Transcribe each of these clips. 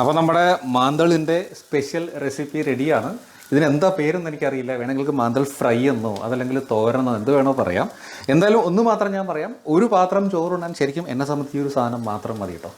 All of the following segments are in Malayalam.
അപ്പോൾ നമ്മുടെ മാന്തളിന്റെ സ്പെഷ്യൽ റെസിപ്പി റെഡിയാണ്. ഇതിന് എന്താ പേരെന്ന് എനിക്കറിയില്ല. വേണമെങ്കിൽ മാന്തൾ ഫ്രൈ എന്നോ അതല്ലെങ്കിൽ തോരനോ എന്ത് വേണോ പറയാം. എന്തായാലും ഒന്ന് മാത്രം ഞാൻ പറയാം. ഒരു പാത്രം ചോറുണ്ണാൻ ശരിക്കും എന്നെ സംബന്ധിച്ച് ഒരു സാധനം മാത്രം മതി കേട്ടോ.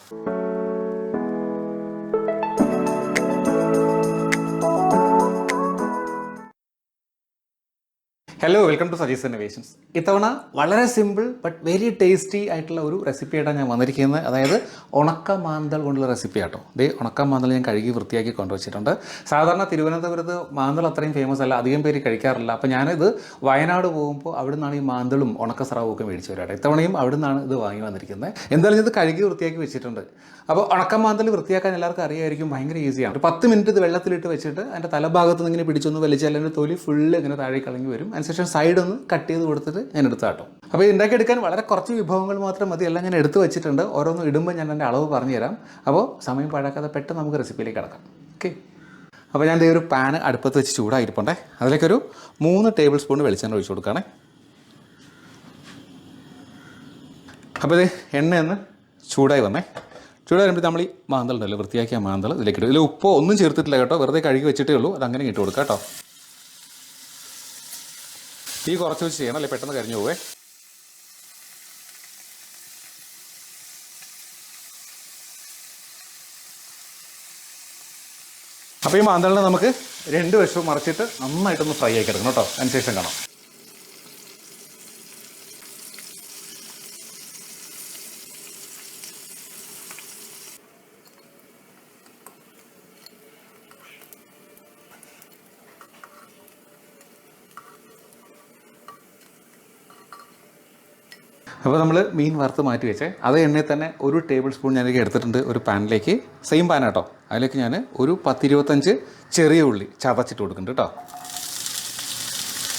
Hello welcome to Saji's innovations ഇത്തവണ വളരെ സിമ്പിൾ ബട്ട് വെരി ടേസ്റ്റി ആയിട്ടുള്ള ഒരു റെസിപ്പി ആയിട്ടാണ് ഞാൻ വന്നിരിക്കുന്നത്. അതായത് ഉണക്ക മാന്തൽ കൊണ്ടുള്ള റെസിപ്പി ആട്ടോ. ദേ ഉണക്ക മാന്തൽ ഞാൻ കഴുകി വൃത്തിയാക്കി കൊണ്ടുവച്ചിട്ടുണ്ട്. സാധാരണ തിരുവനന്തപുരത്ത് മാന്തൽ അത്രയും ഫേമസ് അല്ല അധികം പേര് കഴിക്കാറില്ല. അപ്പോൾ ഞാനിത് വയനാട് പോകുമ്പോൾ അവിടെ നിന്നാണ് ഈ മാന്തളും ഉണക്ക സ്രാവും ഒക്കെ മേടിച്ചു വരാട്ടെ ഇത്തവണയും അവിടെ നിന്നാണ് ഇത് വാങ്ങി വന്നിരിക്കുന്നത്. എന്തായാലും ഇത് കഴുകി വൃത്തിയാക്കി വെച്ചിട്ടുണ്ട്. അപ്പോൾ ഉണക്ക മാന്തൽ വൃത്തിയാക്കാൻ എല്ലാവർക്കും അറിയായിരിക്കും ഭയങ്കര ഈസിയാണ് ഒരു പത്ത് മിനിറ്റ് ഇത് വെള്ളത്തിലിട്ട് വെച്ചിട്ട് അതിന്റെ തലഭാഗത്ത് നിന്ന് ഇങ്ങനെ പിടിച്ചൊന്ന് വലിച്ചാൽ അതിന്റെ തൊലി ഫുള്ള് ഇങ്ങനെ താഴെ കളഞ്ഞ് വരും. അതിനുശേഷം സൈഡ് ഒന്ന് കട്ട് ചെയ്ത് കൊടുത്തിട്ട് ഞാൻ എടുത്ത കാട്ടും അപ്പോൾ ഉണ്ടാക്കിയെടുക്കാൻ വളരെ കുറച്ച് വിഭവങ്ങൾ മാത്രം മതി. എല്ലാം ഞാൻ എടുത്ത് വെച്ചിട്ടുണ്ട്. ഓരോന്ന് ഇടുമ്പോൾ ഞാൻ എന്റെ അളവ് പറഞ്ഞു തരാം അപ്പോൾ സമയം പാഴാക്കാതെ പെട്ടെന്ന് നമുക്ക് റെസിപ്പിയിലേക്ക് കിടക്കാം. ഓക്കെ അപ്പോൾ ഞാൻ ഒരു പാൻ അടുപ്പത്ത് വെച്ച് ചൂടായിരിപ്പുണ്ടേ. അതിലേക്കൊരു മൂന്ന് ടേബിൾ സ്പൂൺ വെളിച്ചെണ്ണ ഒഴിച്ചു കൊടുക്കുകയാണേ അപ്പോൾ ഇത് എണ്ണയൊന്ന് ചൂടായി വന്നേ. ചൂടായി വരുമ്പോൾ നമ്മൾ ഈ മാന്തൽ ഉണ്ടല്ലോ വൃത്തിയാക്കിയ മാന്തൽ ഇതിലേക്ക് ഇടും. ഇതിൽ ഉപ്പോ ഒന്നും ചേർത്തിട്ടില്ല കേട്ടോ. വെറുതെ കഴുകി വെച്ചിട്ടേ ഉള്ളൂ. അത് അങ്ങനെ ഇട്ട് കൊടുക്കാം കേട്ടോ തീ കുറച്ച് വെച്ച് ചെയ്യണം പെട്ടെന്ന് കരിഞ്ഞു പോവേ. അപ്പോൾ ഈ മാന്തളിനെ നമുക്ക് രണ്ട് വശവും മറിച്ചിട്ട് നന്നായിട്ടൊന്ന് ഫ്രൈ ആക്കി എടുക്കണം കേട്ടോ. അതിനുശേഷം കാണാം. അപ്പോൾ നമ്മൾ മീൻ വറുത്ത് മാറ്റി വെച്ചേ. അതേ എണ്ണയിൽ തന്നെ ഒരു ടേബിൾ സ്പൂൺ ഞാനൊക്കെ എടുത്തിട്ടുണ്ട് ഒരു പാനിലേക്ക്. സെയിം പാൻ കേട്ടോ അതിലേക്ക് ഞാൻ ഒരു പത്തിരുപത്തഞ്ച് ചെറിയ ഉള്ളി ചതച്ചിട്ട് കൊടുക്കുന്നുണ്ട് കേട്ടോ.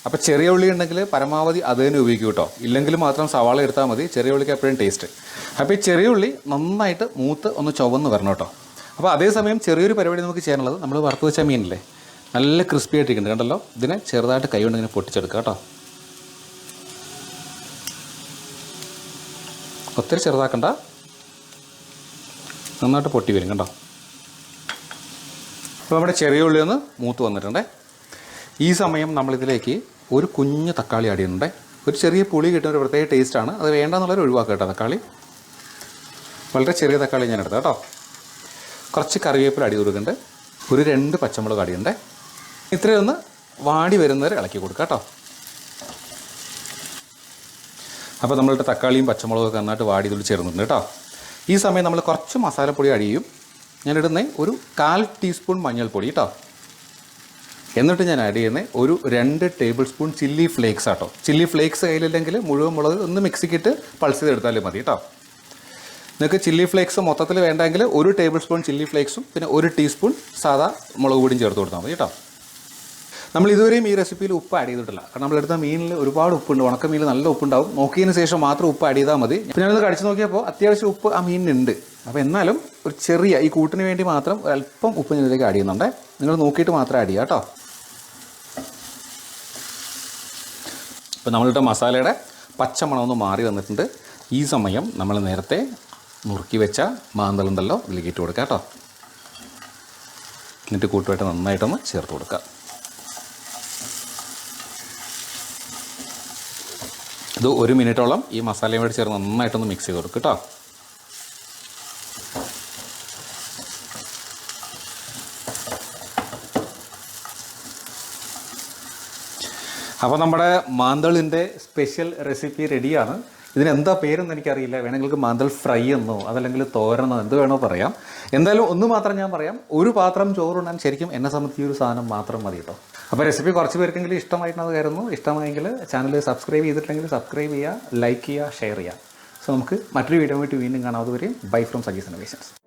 അപ്പോൾ ചെറിയ ഉള്ളി ഉണ്ടെങ്കിൽ പരമാവധി അത് തന്നെ ഉപയോഗിക്കും കേട്ടോ. ഇല്ലെങ്കിൽ മാത്രം സവാള എടുത്താൽ മതി. ചെറിയ ഉള്ളിക്ക് എപ്പോഴും ടേസ്റ്റ് അപ്പോൾ ഈ ചെറിയ ഉള്ളി നന്നായിട്ട് മൂത്ത് ഒന്ന് ചുവന്ന് വരണം കേട്ടോ. അപ്പോൾ അതേസമയം ചെറിയൊരു പരിപാടി നമുക്ക് ചെയ്യാനുള്ളത് നമ്മൾ വറുത്ത് വെച്ച മീനല്ലേ? നല്ല ക്രിസ്പി ആയിട്ടിരിക്കുന്നുണ്ട്. കണ്ടല്ലോ? ഇതിനെ ചെറുതായിട്ട് കൈ കൊണ്ട് ഇങ്ങനെ പൊട്ടിച്ചെടുക്കുക കേട്ടോ. ഒത്തിരി ചെറുതാക്കണ്ട. നന്നായിട്ട് പൊട്ടി വരും കണ്ടോ? അപ്പോൾ നമ്മുടെ ചെറിയ ഉള്ളി ഒന്ന് മൂത്ത് വന്നിട്ടുണ്ടേ. ഈ സമയം നമ്മളിതിലേക്ക് ഒരു കുഞ്ഞ് തക്കാളി ചെയ്യുന്നുണ്ടേ. ഒരു ചെറിയ പുളി കിട്ടുന്ന ഒരു പ്രത്യേക ടേസ്റ്റാണ് അത് വേണ്ടെന്നുള്ളവർ ഒഴിവാക്കുക കേട്ടോ തക്കാളി. വളരെ ചെറിയ തക്കാളി ഞാൻ എടുത്തു കേട്ടോ. കുറച്ച് കറിവേപ്പില അടി കൊടുക്കുന്നുണ്ട്. ഒരു രണ്ട് പച്ചമുളക് അടിയുണ്ടേ ഇത്രയൊന്ന് വാടി വരുന്നവരെ ഇളക്കി കൊടുക്കുക കേട്ടോ. അപ്പോൾ നമ്മളുടെ തക്കാളിയും പച്ചമുളകൊക്കെ നന്നായിട്ട് വാടി ഇതിൽ ചേർന്നിട്ടുണ്ട് കേട്ടോ. ഈ സമയം നമ്മൾ കുറച്ച് മസാലപ്പൊടി അടിയും ഞാൻ ഇടുന്നത് ഒരു കാൽ ടീസ്പൂൺ മഞ്ഞൾപ്പൊടി കേട്ടോ. എന്നിട്ട് ഞാൻ ആഡ് ചെയ്യുന്നത് ഒരു രണ്ട് ടേബിൾ സ്പൂൺ ചില്ലി ഫ്ലേക്സ് ആട്ടോ. ചില്ലി ഫ്ലേക്സ് കയ്യിലില്ലെങ്കിൽ മുഴുവൻ മുളക് ഒന്ന് മിക്സിക്കിട്ട് പൾസ് ചെയ്തെടുത്താലും മതി കേട്ടോ. നിങ്ങൾക്ക് ചില്ലി ഫ്ലേക്സ് മൊത്തത്തിൽ വേണ്ടെങ്കിൽ ഒരു ടേബിൾ സ്പൂൺ ചില്ലി ഫ്ലേക്സും പിന്നെ ഒരു ടീസ്പൂൺ സാധാ മുളക് പൊടിയും ചേർത്ത് കൊടുത്താൽ മതി കേട്ടോ. നമ്മൾ ഇതുവരെയും ഈ റെസിപ്പിയിൽ ഉപ്പ് ആഡ് ചെയ്തിട്ടില്ല. കാരണം നമ്മളെടുത്ത മീനിൽ ഒരുപാട് ഉപ്പുണ്ട്. ഉണക്ക മീനിൽ നല്ല ഉപ്പുണ്ടാവും. നോക്കിയതിന് ശേഷം മാത്രം ഉപ്പ് ആഡ് ചെയ്താൽ മതി. പിന്നെ ഞാനത് കടിച്ചു നോക്കിയപ്പോൾ അത്യാവശ്യം ഉപ്പ് ആ മീനിനുണ്ട്. അപ്പോൾ എന്നാലും ഒരു ചെറിയ ഈ കൂട്ടിന് വേണ്ടി മാത്രം അല്പം ഉപ്പ് ഞാൻ ഇതിലേക്ക് ആഡ് ചെയ്യുന്നുണ്ട്. നിങ്ങൾ നോക്കിയിട്ട് മാത്രം ആഡ് ചെയ്യുക കേട്ടോ ഇപ്പോൾ നമ്മളിട്ട മസാലയുടെ പച്ചമണം ഒന്ന് മാറി വന്നിട്ടുണ്ട്. ഈ സമയം നമ്മൾ നേരത്തെ മുറുക്കി വെച്ച മാന്തളുണ്ടല്ലോ ഇതിലേക്ക് ഇട്ട് കൊടുക്കാം കേട്ടോ. എന്നിട്ട് കൂട്ടുമായിട്ട് നന്നായിട്ടൊന്ന് ചേർത്ത് കൊടുക്കുക ഇത് ഒരു മിനിറ്റോളം ഈ മസാലയും കൂടി ചേർന്ന് നന്നായിട്ടൊന്ന് മിക്സ് ചെയ്ത് കൊടുക്കും കേട്ടോ അപ്പോൾ നമ്മുടെ മാന്തളിന്റെ സ്പെഷ്യൽ റെസിപ്പി റെഡിയാണ് ഇതിനെന്താ പേരെന്ന് എനിക്കറിയില്ല. വേണമെങ്കിൽ മാന്തൾ ഫ്രൈ എന്നോ അതല്ലെങ്കിൽ തോരനോ എന്ത് വേണോ പറയാം. എന്തായാലും ഒന്ന് മാത്രം ഞാൻ പറയാം. ഒരു പാത്രം ചോറുണ്ണാൻ ശരിക്കും എന്നെ സംബന്ധിച്ച് ഒരു സാധനം മാത്രം മതി കേട്ടോ അപ്പോൾ റെസിപ്പി കുറച്ച് പേർക്കെങ്കിലും ഇഷ്ടമായിട്ടുണ്ടെന്ന് കയറുന്നു ഇഷ്ടമായെങ്കിൽ ചാനൽ സബ്സ്ക്രൈബ് ചെയ്തിട്ടില്ലെങ്കിൽ സബ്സ്ക്രൈബ് ചെയ്യുക ലൈക്ക് ചെയ്യുക ഷെയർ ചെയ്യുക. സോ നമുക്ക് മറ്റൊരു വീഡിയോ വീണ്ടും കാണാം. അതുവരെയും ബൈ ഫ്രം സജീസ് ഇന്നോവേഷൻസ്